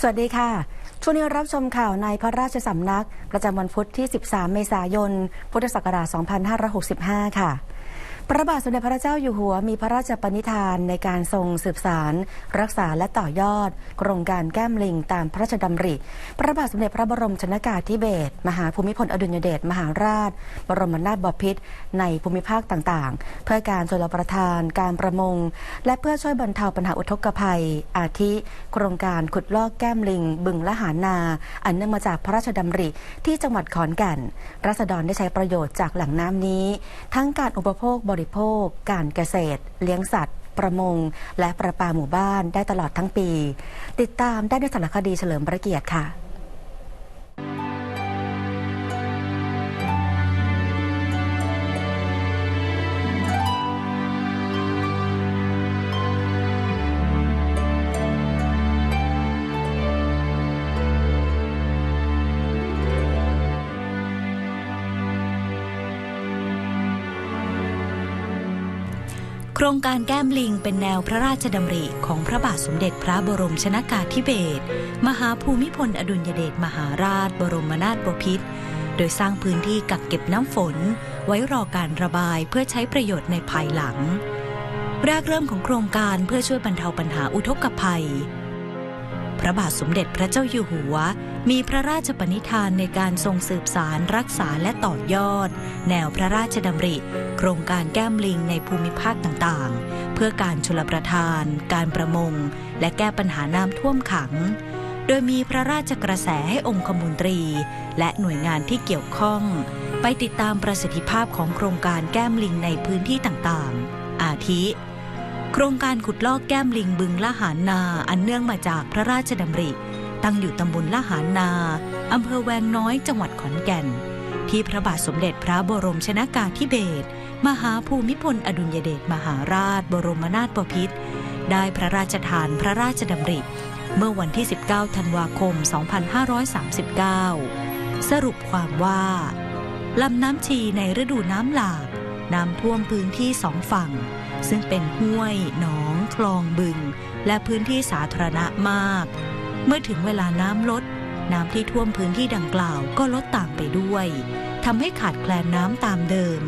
สวัสดีค่ะ ช่วงนี้รับชมข่าวในพระราชสำนัก ประจำวันพุธที่ 13 เมษายน พุทธศักราช 2565 ค่ะ พระบาทสมเด็จพระเจ้าอยู่หัวมีพระราชปณิธานในการทรงสืบสาร รักษาและต่อยอด โครงการแก้มลิงตามพระราชดำริ พระบาทสมเด็จพระบรมชนากาธิเบศรมหาภูมิพลอดุลยเดชมหาราช บรมนาถบพิตรในภูมิภาคต่างๆ เพื่อการชลประทาน การประมง และเพื่อช่วยบรรเทาปัญหาอุทกภัย อาทิ โครงการขุดลอกแก้มลิง บึงละหานา อันเนื่องมาจากพระราชดำริที่จังหวัดขอนแก่นรัษฎรได้ใช้ประโยชน์จากแหล่งน้ำนี้ ทั้งการอุปโภคบริโภค การเกษตร เลี้ยงสัตว์ ประมง และประปาหมู่บ้านได้ตลอดทั้งปี ติดตามได้ในสารคดีเฉลิมพระเกียรติค่ะ โครงการแก้มลิงเป็นแนวพระราชดำริของพระบาทสมเด็จพระบรมชนากาธิเบศรมหาภูมิพลอดุลยเดชมหาราช บรมนาถบพิตรโดยสร้างพื้นที่กักเก็บน้ำฝน ไว้รอการระบายเพื่อใช้ประโยชน์ในภายหลัง แรกเริ่มของโครงการเพื่อช่วยบรรเทาปัญหาอุทกภัย พระบาทสมเด็จพระเจ้าอยู่หัว มีพระราชปณิธานในการทรงสืบสารรักษาและต่อยอด แนวพระราชดำริ โครงการแก้มลิงในภูมิภาคต่างๆ เพื่อการชลประทาน การประมง และแก้ปัญหาน้ำท่วมขัง โดยมีพระราชกระแสให้องคมนตรี และหน่วยงานที่เกี่ยวข้อง ไปติดตามประสิทธิภาพของโครงการแก้มลิงในพื้นที่ต่างๆ อาทิโครงการขุดลอกแก้มลิงบึงละหารนาอันเนื่องมาจากพระราชดำริ ตั้งอยู่ตำบลละหารนา อำเภอแวงน้อยจังหวัดขอนแก่น ที่พระบาทสมเด็จพระบรมชนากาธิเบศรมหาภูมิพลอดุลยเดชมหาราช บรมนาถบพิตรได้พระราชทานพระราชดำริ เมื่อวันที่ 19 ธันวาคม 2539 สรุปความว่า ลำน้ำชีในฤดูน้ำหลากน้ำท่วมพื้นที่สองฝั่ง ซึ่งเป็นห้วย หนอง คลองบึง และพื้นที่สาธารณะมาก เมื่อถึงเวลาน้ำลด น้ำที่ท่วมพื้นที่ดังกล่าวก็ลดต่ามไปด้วยทำให้ขาดแคลนน้ำตามเดิม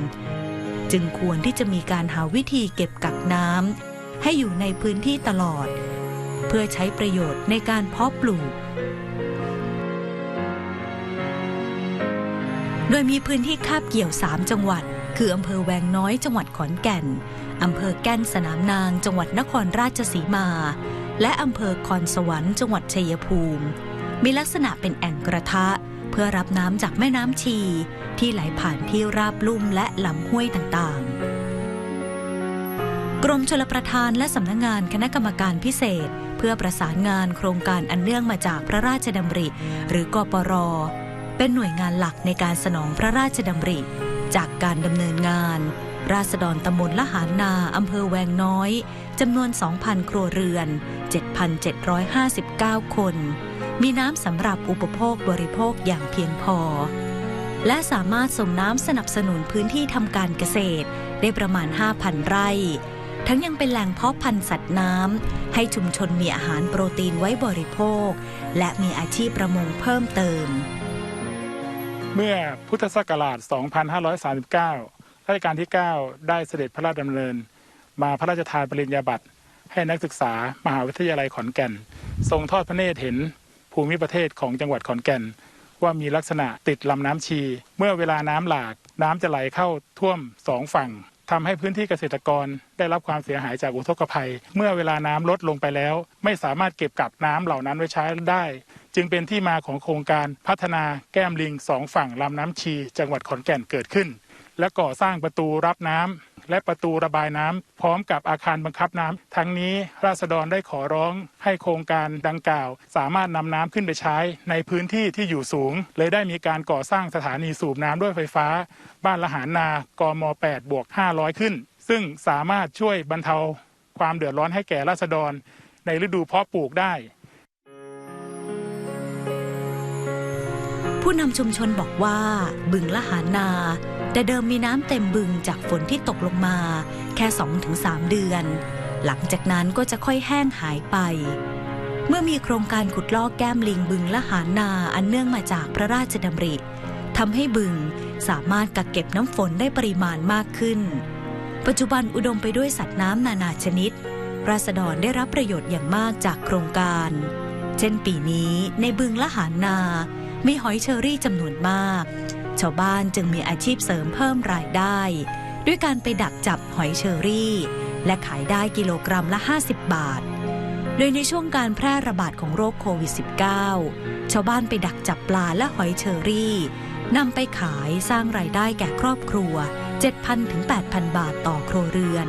จึงควรที่จะมีการหาวิธีเก็บกักน้ำให้อยู่ในพื้นที่ตลอด เพื่อใช้ประโยชน์ในการเพาะปลูก โดยมีพื้นที่คาบเกี่ยว 3 จังหวัด คืออำเภอแวงน้อยจังหวัดขอนแก่นอำเภอแก้นสนามนางจังหวัดนครราชสีมา และอำเภอคอนสวรรค์จังหวัดชัยภูมิ มีลักษณะเป็นแอ่งกระทะ เพื่อรับน้ำจากแม่น้ำชี ที่ไหลผ่านที่ราบลุ่มและลำห้วยต่างๆ กรมชลประทานและสำนักงงานคณะกรรมการพิเศษ เพื่อประสานงานโครงการอันเนื่องมาจากพระราชดำริ หรือกปร เป็นหน่วยงานหลักในการสนองพระราชดำริ จากการดำเนินงานราษฎรตำบลละหารนา อำเภอแวงน้อย จำนวน 2,000 ครัวเรือน 7,759 คน มีน้ำสำหรับอุปโภคบริโภคอย่างเพียงพอ และสามารถส่งน้ำสนับสนุนพื้นที่ทำการเกษตร ได้ประมาณ 5,000 ไร่ ทั้งยังเป็นแหล่งเพาะพันธุ์สัตว์น้ำ ให้ชุมชนมีอาหารโปรตีนไว้บริโภค และมีอาชีพประมงเพิ่มเติม เมื่อพุทธศักราช 2539 รัชกาลที่ 9 ได้เสด็จพระราชดำเนิน มาพระราชทานปริญญาบัตร ให้นักศึกษามหาวิทยาลัยขอนแก่น ทรงทอดพระเนตรเห็นภูมิประเทศของจังหวัดขอนแก่น ว่ามีลักษณะติดลำน้ำชี เมื่อเวลาน้ำหลากน้ำจะไหลเข้าท่วมสองฝั่งทำให้พื้นที่เกษตรกรได้รับความเสียหายจากอุทกภัย เมื่อเวลาน้ำลดลงไปแล้ว ไม่สามารถเก็บกักน้ำเหล่านั้นไว้ใช้ได้ จึงเป็นที่มาของโครงการพัฒนาแก้มลิงสองฝั่งลำน้ำชี จังหวัดขอนแก่นเกิดขึ้น และก่อสร้างประตูรับน้ำและประตูระบายน้ำพร้อมกับอาคารบังคับน้ำทั้งนี้ราษฎรได้ขอร้องให้โครงการดังกล่าว สามารถนำน้ำขึ้นไปใช้ในพื้นที่ที่อยู่สูง เลยได้มีการก่อสร้างสถานีสูบน้ำด้วยไฟฟ้า บ้านละหารนากม 8 บวก500 ขึ้น ซึ่งสามารถช่วยบรรเทาความเดือดร้อนให้แก่ราษฎร ในฤดูเพาะปลูกได้ ผู้นำชุมชนบอกว่าบึงละหานา แต่เดิมมีน้ำเต็มบึงจากฝนที่ตกลงมา แค่ 2-3 เดือน หลังจากนั้นก็จะค่อยแห้งหายไป เมื่อมีโครงการขุดลอกแก้มลิงบึงละหานาอันเนื่องมาจากพระราชดำริทำให้บึงสามารถกักเก็บน้ำฝนได้ปริมาณมากขึ้น ปัจจุบันอุดมไปด้วยสัตว์น้ำนานาชนิด ราษฎรได้รับประโยชน์อย่างมากจากโครงการ เช่นปีนี้ในบึงละหานา มีหอยเชอรี่จำนวนมาก ชาวบ้านจึงมีอาชีพเสริมเพิ่มรายได้ ด้วยการไปดักจับหอยเชอรี่ และขายได้กิโลกรัมละ 50 บาท โดยในช่วงการแพร่ระบาดของโรคโควิด -19 ชาวบ้านไปดักจับปลาและหอยเชอรี่นำไปขายสร้างรายได้แก่ครอบครัว 7,000ถึง8,000 บาทต่อครัวเรือน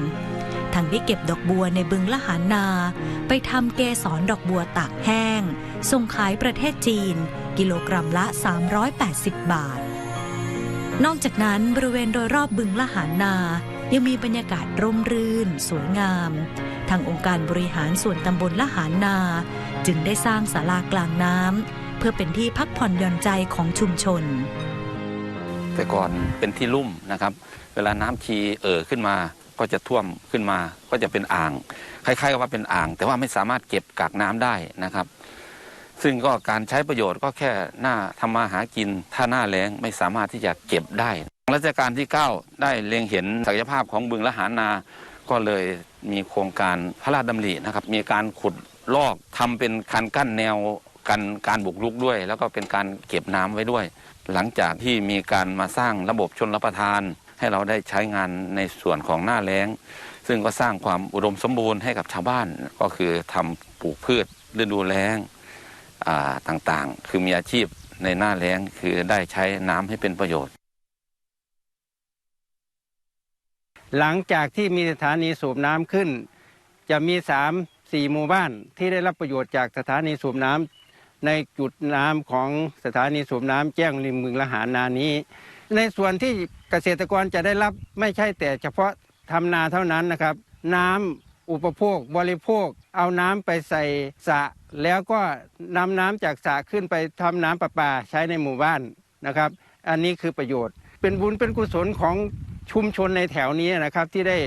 ทั้งได้เก็บดอกบัวในบึงละหานาไปทำเกสรดอกบัวตากแห้ง ส่งขายประเทศจีน กิโลกรัมละ 380 บาท นอกจากนั้นบริเวณโดยรอบบึงละหารนา ยังมีบรรยากาศร่มรื่น สวยงาม ทางองค์การบริหารส่วนตำบลละหารนา จึงได้สร้างศาลากลางน้ำเพื่อเป็นที่พักผ่อนหย่อนใจของชุมชน แต่ก่อนเป็นที่ลุ่มนะครับ เวลาน้ำชีเอ่อขึ้นมาก็จะท่วมขึ้นมาก็จะเป็นอ่าง คล้ายๆกับว่าเป็นอ่าง แต่ว่าไม่สามารถเก็บกักน้ำได้นะครับ ซึ่งก็การใช้ประโยชน์ก็แค่หน้าทำมาหากิน ถ้าหน้าแล้งไม่สามารถที่จะเก็บได้รัชกาลที่ 9 ได้เล็งเห็นศักยภาพของบึงละหานา ก็เลยมีโครงการพระราชดำรินะครับ มีการขุดลอกทำเป็นคันกั้นแนวกันการบุกรุกด้วย แล้วก็เป็นการเก็บน้ำไว้ด้วย หลังจากที่มีการมาสร้างระบบชนรับประทาน ให้เราได้ใช้งานในส่วนของหน้าแล้ง ซึ่งก็สร้างความอุดมสมบูรณ์ให้กับชาวบ้านก็คือทำปลูกพืชฤดูแล้ง ต่างๆ คือมีอาชีพในหน้าแล้งคือได้ใช้น้ำให้เป็นประโยชน์ หลังจากที่มีสถานีสูบน้ำขึ้น จะมีสามสี่หมู่บ้านที่ได้รับประโยชน์จากสถานีสูบน้ำในจุดน้ำของสถานีสูบน้ำแจ้งริมบึงละหารนานี้ ในส่วนที่เกษตรกรจะได้รับไม่ใช่แต่เฉพาะทำนาเท่านั้นนะครับ น้ำ อุปโภคบริโภค เอาน้ำไปใส่สระแล้วก็นำน้ำจากสระขึ้นไปทำน้ำประปาใช้ในหมู่บ้านนะครับ อันนี้คือประโยชน์ เป็นบุญเป็นกุศลของชุมชนในแถวนี้นะครับที่ได้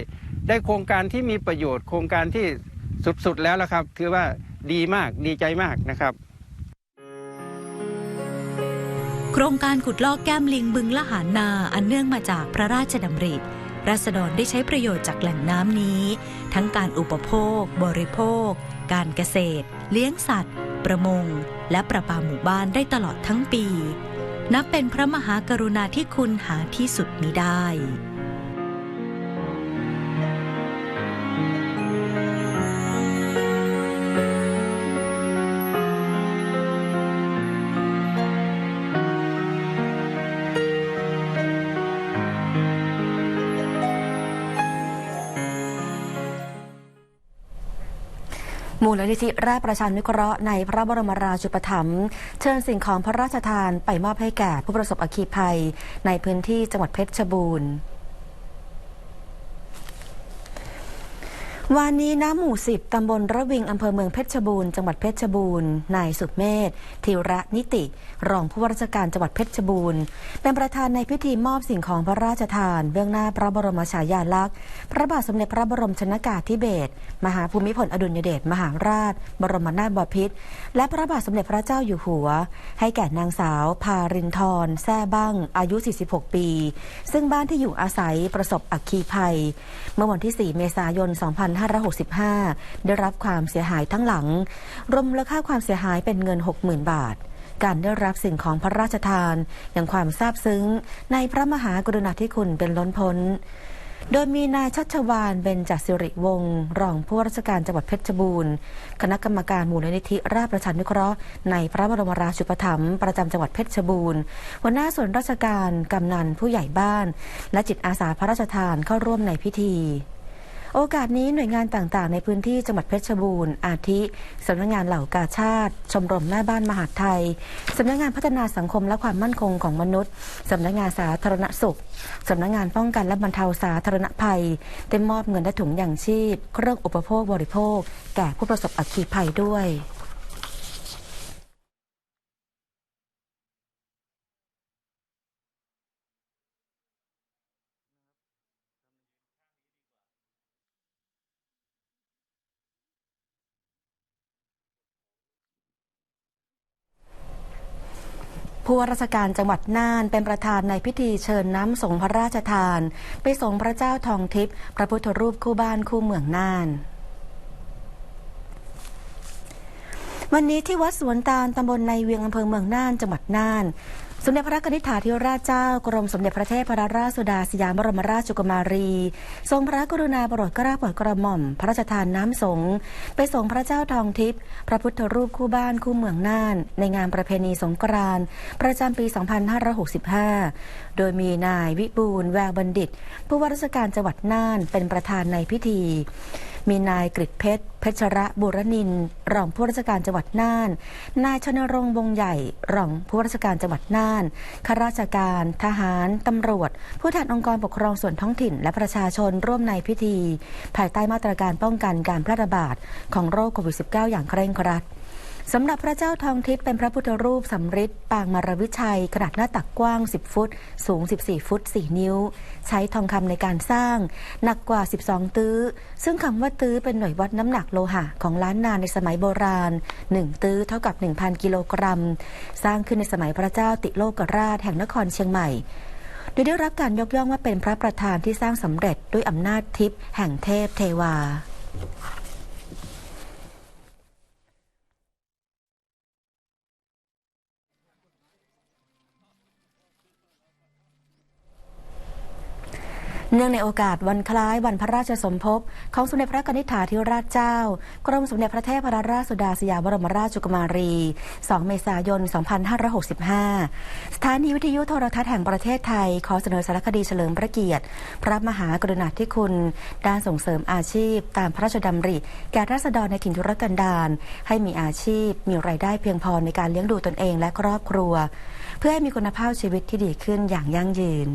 ได้โครงการที่มีประโยชน์ โครงการที่สุดๆแล้วละครับ ถือว่าดีมากดีใจมากนะครับ โครงการขุดลอกแก้มลิงบึงละหารนาอันเนื่องมาจากพระราชดำริ ราษฎรได้ใช้ประโยชน์จากแหล่งน้ำนี้ ทั้งการอุปโภค บริโภค การเกษตร เลี้ยงสัตว์ ประมง และประปาหมู่บ้านได้ตลอดทั้งปี นับเป็นพระมหากรุณาธิคุณหาที่สุดมิได้ มูลนิธิแร่ประชานุเคราะห์ในพระบรมราชูปถัมภ์เชิญสิ่งของพระราชทานไปมอบให้แก่ผู้ประสบอัคคีภัย ในพื้นที่จังหวัดเพชรบูรณ์ วานนี้น้ำหมู่สิบตำบลระวิงอำเภอเมืองเพชรบูรณ์จังหวัดเพชรบูรณ์นายสุเมธธีระนิติ รองผู้ว่าราชการจังหวัดเพชรบูรณ์เป็นประธานในพิธีมอบสิ่งของพระราชทาน เบื้องหน้าพระบรมฉายาลักษณ์ พระบาทสมเด็จพระบรมชนากาธิเบศรมหาภูมิพลอดุลยเดชมหาราช บรมนาถบพิตรและพระบาทสมเด็จพระเจ้าอยู่หัว ให้แก่นางสาว พารินทร์แซ่บ้างอายุ 46 ปี ซึ่งบ้านที่อยู่อาศัยประสบอัคคีภัย เมื่อวันที่ 4 เมษายน 2 5 2565 ได้รับความเสียหายทั้งหลัง รวมมูลค่าความเสียหายเป็นเงิน 60,000 บาท การได้รับสิ่งของพระราชทาน อย่างความซาบซึ้ง ในพระมหากรุณาธิคุณเป็นล้นพ้นโดยมีนายชัชวานเบญจสิริวงศ์รองผู้ว่าราชการจังหวัดเพชรบูรณ์คณะกรรมการมูลนิธิราชประชานุเคราะห์ในพระบรมราชูปถัมภ์ประจำจังหวัดเพชรบูรณ์หัวหน้าส่วนราชการกำนันผู้ใหญ่บ้าน และจิตอาสาพระราชทานเข้าร่วมในพิธี โอกาสนี้หน่วยงานต่างๆ ในพื้นที่จังหวัดเพชรบูรณ์ อาทิสำนักงานเหล่ากาชาติ ชมรมแม่บ้านมหาดไทยสำนักงานพัฒนาสังคมและความมั่นคงของมนุษย์สำนักงานสาธารณสุขสำนักงานป้องกันและบรรเทาสาธารณภัยได้มอบเงินและถุงอย่างชีพ เครื่องอุปโภคบริโภค แก่ผู้ประสบอัคคีภัยด้วย ผู้ว่าราชการจังหวัดน่านเป็นประธานในพิธีเชิญน้ำสงฆ์พระราชทาน ไปสงพระเจ้าทองทิพย์พระพุทธรูปคู่บ้านคู่เมืองน่านวันนี้ที่วัดสวนตาลตำบลในเวียงอำเภอเมืองน่านจังหวัดน่าน สมเด็จพระกนิษฐาธิราชเจ้ากรมสมเด็จพระเทพรราชสุดาสยามบรมราชกุมารี ทรงพระกรุณาโปรดเกล้าโปรดกระหม่อม พระราชทานน้ำสงไปส่งพระเจ้าทองทิพย์พระพุทธรูปคู่บ้านคู่เมืองน่าน ในงานประเพณีสงกรานต์ประจำปี 2565 โดยมีนายวิบูลแววบัณฑิต ผู้ว่าราชการจังหวัดน่านเป็นประธานในพิธี มีนายกฤษเพชรเพชระบุรนิน รองผู้ราชการจังหวัดน่าน นายชนรงค์วงใหญ่ รองผู้ราชการจังหวัดน่านข้าราชการ ทหาร ตำรวจ ผู้แทนองค์กรปกครองส่วนท้องถิ่น และประชาชนร่วมในพิธี ภายใต้มาตรการป้องกันการแพร่ระบาดของโรคโควิด -19 อย่างเคร่งครัด สำหรับพระเจ้าทองทิพย์เป็นพระพุทธรูปสำริดปางมารวิชัย ขนาดหน้าตักกว้าง 10 ฟุต สูง 14 ฟุต 4 นิ้ว ใช้ทองคำในการสร้าง หนักกว่า 12 ตื้อ ซึ่งคำว่าตื้อเป็นหน่วยวัดน้ำหนักโลหะของล้านนาในสมัยโบราณ 1 ตื้อเท่ากับ 1,000 กิโลกรัม สร้างขึ้นในสมัยพระเจ้าติโลกราชแห่งนครเชียงใหม่โดยได้รับการยกย่องว่าเป็นพระประธานที่สร้างสำเร็จด้วยอำนาจทิพย์แห่งเทพเทวา เนื่องในโอกาสวันคล้ายวันพระราชสมภพของสมเด็จพระกนิษฐาธิราชเจ้า กรมสมเด็จพระเทพรราชสุดาสยามบรมราชกุมารี 2 เมษายน 2565 สถานีวิทยุโทรทัศน์แห่งประเทศไทย ขอเสนอสารคดีเฉลิมพระเกียรติ พระมหากรุณาธิคุณ ด้านส่งเสริมอาชีพ ตามพระราชดำริ แก่ราษฎรในถิ่นทุรกันดารให้มีอาชีพ มีรายได้เพียงพอในการเลี้ยงดูตนเองและครอบครัว เพื่อให้มีคุณภาพชีวิตที่ดีขึ้นอย่างยั่งยืน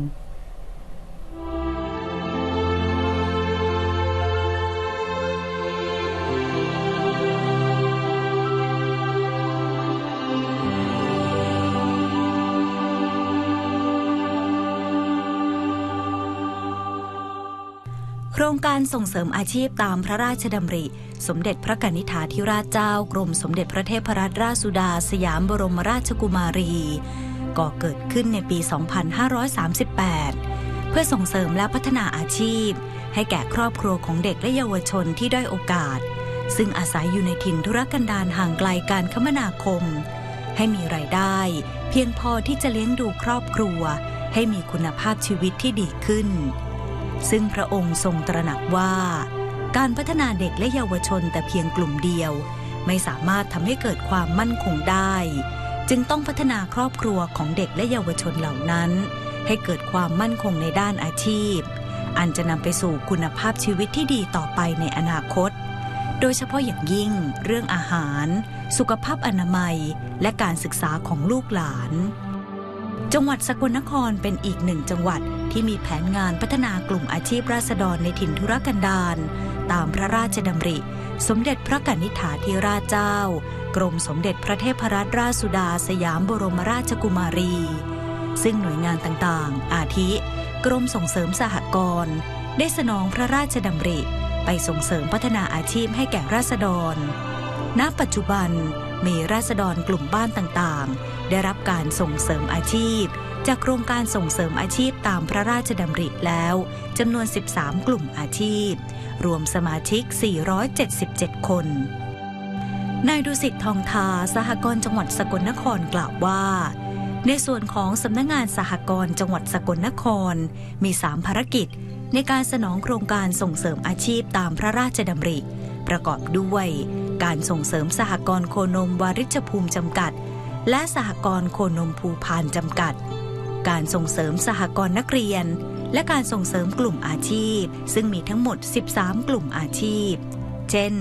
โครงการส่งเสริมอาชีพตามพระราชดำริ สมเด็จพระกนิษฐาธิราชเจ้ากรมสมเด็จพระเทพรัตนราชสุดา สยามบรมราชกุมารี ก่อเกิดขึ้นในปี 2538 เพื่อส่งเสริมและพัฒนาอาชีพ ให้แก่ครอบครัวของเด็กและเยาวชนที่ด้อยโอกาส ซึ่งอาศัยอยู่ในถิ่นธุรกันดารห่างไกลการคมนาคม ให้มีรายได้ เพียงพอที่จะเลี้ยงดูครอบครัว ให้มีคุณภาพชีวิตที่ดีขึ้น ซึ่งพระองค์ทรงตระหนักว่า การพัฒนาเด็กและเยาวชนแต่เพียงกลุ่มเดียว ไม่สามารถทำให้เกิดความมั่นคงได้ จึงต้องพัฒนาครอบครัวของเด็กและเยาวชนเหล่านั้น ให้เกิดความมั่นคงในด้านอาชีพ อันจะนำไปสู่คุณภาพชีวิตที่ดีต่อไปในอนาคต โดยเฉพาะอย่างยิ่ง เรื่องอาหาร สุขภาพอนามัย และการศึกษาของลูกหลาน จังหวัดสกลนครเป็นอีกหนึ่งจังหวัดที่มีแผนงานพัฒนากลุ่มอาชีพราษฎรในถิ่นธุรกันดารตามพระราชดำริ สมเด็จพระกนิษฐาธิราชเจ้า กรมสมเด็จพระเทพรัตนราชสุดาสยามบรมราชกุมารี ซึ่งหน่วยงานต่างๆ อาทิ กรมส่งเสริมสหกรณ์ได้สนองพระราชดำริ ไปส่งเสริมพัฒนาอาชีพให้แก่ราษฎร ณปัจจุบันมีราษฎรกลุ่มบ้านต่างๆ ได้รับการส่งเสริมอาชีพ จากโครงการส่งเสริมอาชีพตามพระราชดำริแล้วจำนวน 13 กลุ่มอาชีพ รวมสมาชิก 477 คนนายดุสิตทองทาสหกรณ์จังหวัดสกลนครกล่าวว่า ในส่วนของสำนักงงานสหกรณ์จังหวัดสกลนคร มี 3 ภารกิจ ในการสนองโครงการส่งเสริมอาชีพตามพระราชดำริ ประกอบด้วย การส่งเสริมสหกรณ์โคนมวาริชภูมิจำกัด และสหกรณ์โคนมภูพานจำกัด การส่งเสริมสหกรณ์นักเรียน และการส่งเสริมกลุ่มอาชีพ ซึ่งมีทั้งหมด 13 กลุ่มอาชีพ เช่น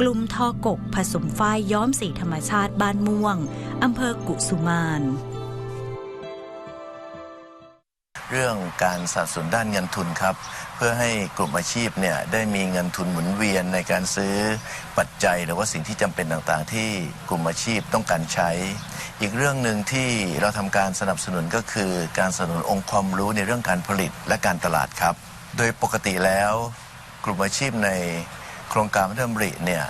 กลุ่มทอกกผสมฝ้ายย้อมสีธรรมชาติบ้านม่วงอำเภอกุสุมาน เรื่องการสนับสนุนด้านเงินทุนครับ เพื่อให้กลุ่มอาชีพเนี่ยได้มีเงินทุนหมุนเวียนในการซื้อปัจจัยหรือว่าสิ่งที่จำเป็นต่างๆ ที่กลุ่มอาชีพต้องการใช้ อีกเรื่องหนึ่งที่เราทำการสนับสนุนก็คือ การสนับสนุนองค์ความรู้ในเรื่องการผลิตและการตลาดครับ โดยปกติแล้วกลุ่มอาชีพในโครงการพระดำริเนี่ย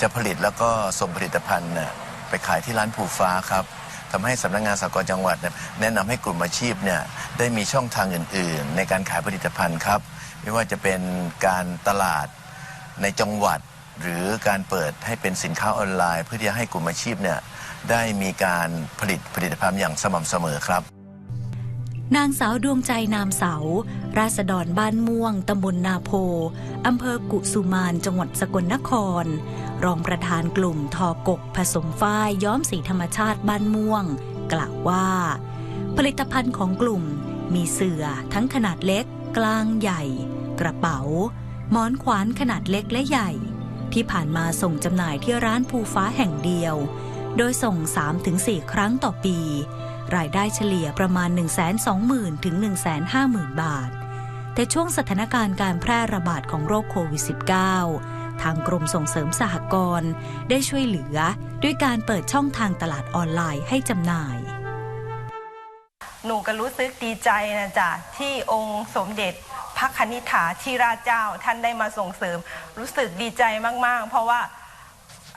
จะผลิตแล้วก็ส่งผลิตภัณฑ์ไปขายที่ร้านผูฟ้าครับ ทำให้สำนักงานสากลจังหวัดเนี่ยแนะนำให้กลุ่มอาชีพเนี่ยได้มีช่องทางอื่น ๆ ในการขายผลิตภัณฑ์ครับ ไม่ว่าจะเป็นการตลาดในจังหวัด หรือการเปิดให้เป็นสินค้าออนไลน์ เพื่อที่จะให้กลุ่มอาชีพเนี่ยได้มีการผลิตผลิตภัณฑ์อย่างสม่ำเสมอครับ นางสาวดวงใจนามเสา ราษฎรบ้านม่วง ตำบลนาโพ อำเภอกุสุมาน จังหวัดสกลนคร รองประธานกลุ่มทอกกผสมฝ้ายย้อมสีธรรมชาติบ้านม่วง กล่าวว่า ผลิตภัณฑ์ของกลุ่มมีเสื่อทั้งขนาดเล็ก กลางใหญ่ กระเป๋า หมอนขวานขนาดเล็กและใหญ่ ที่ผ่านมาส่งจำหน่ายที่ร้านภูฟ้าแห่งเดียว โดยส่ง 3-4 ครั้งต่อปี รายได้เฉลี่ยประมาณ 120,000ถึง150,000 บาท แต่ช่วงสถานการณ์การแพร่ระบาดของโรคโควิด -19 ทางกรมส่งเสริมสหกรณ์ได้ช่วยเหลือด้วยการเปิดช่องทางตลาดออนไลน์ให้จำหน่าย หนูก็รู้สึกดีใจนะจ๊ะที่องค์สมเด็จพระคณิษฐาธิราชเจ้าท่านได้มาส่งเสริม รู้สึกดีใจมาก ๆ เพราะว่า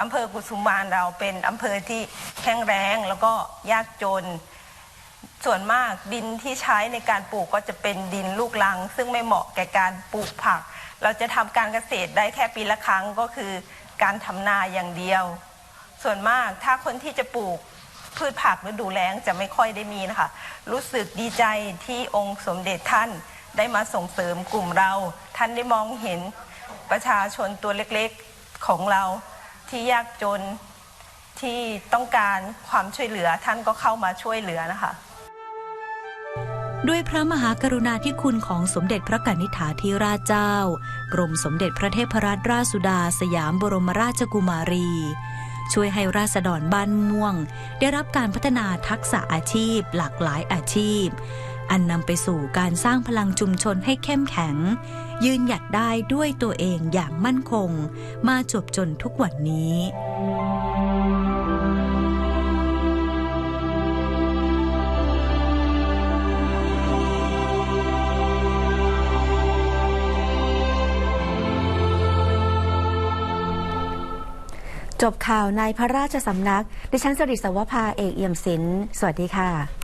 อำเภอกุสุมานเราเป็นอำเภอที่แห้งแล้งแล้วก็ยากจน ส่วนมากดินที่ใช้ในการปลูกก็จะเป็นดินลูกลัง ซึ่งไม่เหมาะแก่การปลูกผัก เราจะทำการเกษตรได้แค่ปีละครั้งก็คือการทำนาอย่างเดียว ส่วนมากถ้าคนที่จะปลูกพืชผักฤดูแล้งจะไม่ค่อยได้มีนะคะ รู้สึกดีใจที่องค์สมเด็จท่านได้มาส่งเสริมกลุ่มเรา ท่านได้มองเห็นประชาชนตัวเล็กๆของเราที่ยากจนที่ต้องการความช่วยเหลือท่านก็เข้ามาช่วยเหลือนะคะ ด้วยพระมหากรุณาธิคุณของสมเด็จพระกนิษฐาธิราชเจ้า กรมสมเด็จพระเทพรัตนราชสุดาสยามบรมราชกุมารี ช่วยให้ราษฎรบ้านม่วง ได้รับการพัฒนาทักษะอาชีพ หลากหลายอาชีพ อันนำไปสู่การสร้างพลังชุมชนให้เข้มแข็ง ยืนหยัดได้ด้วยตัวเองอย่างมั่นคง มาจบจนทุกวันนี้ จบข่าวในพระราชสำนัก ดิฉันสริศวภาเอกเอี่ยมศิลป์สวัสดีค่ะ